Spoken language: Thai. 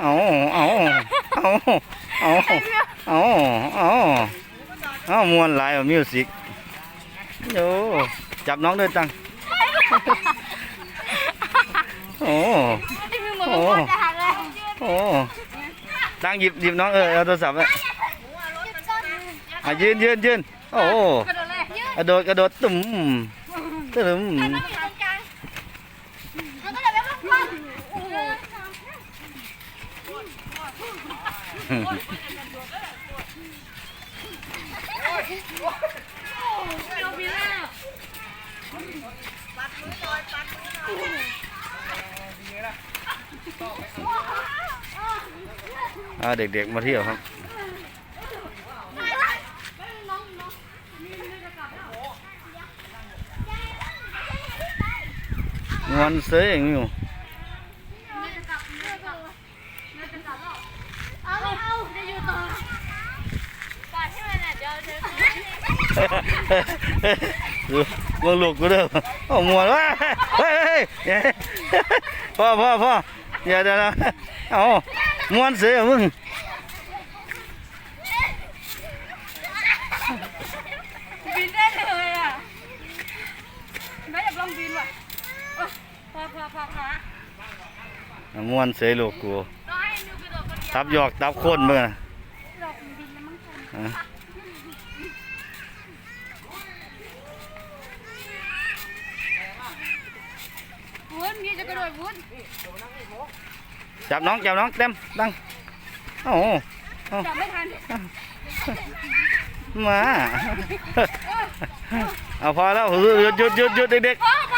เอาเอาเอาเอาเอาเอาเอามวนหลายมิวสิกโยจับน้องด้วยตังโอ้ไอ้มือเหโอ้ตังหยิบหยิบน้องเออเอาโทรศัพท์อะยืนยืนยืนโอ้กระโดดเลยยืดกระโดดกระโดดตุ่มตุ่ม แล้วก็อยู่ตรงกลางแล้วก็เดินไปข้างๆโอ้โห เด็กๆมาเที่ยวครับงอนเซ่งอยู่ไม่เอาจะอยู่ต่อปล่อยให้ มึงลูกกูเด้อโอ้มวนว่าเฮ้ยเฮ้ยพ่อพ่อพ่ออย่าเดี๋ยวนะเอามวนเสียมึงบินได้เลยอะแม่อยากลองบินว่ะเออพ่อพอพอพอมวนเสียลูกกูตับหยอกตับโคนมึงน่ะ ดอกบิ นแล้วมั้งคะอะวุ้นพี่จะกระโดดวุ้นจับน้องจับน้องเต็มดังโอ้โหจับไม่ทันมาเอาพอแล้วหยุดหยุดหยุดหยุดเด็กพอพอ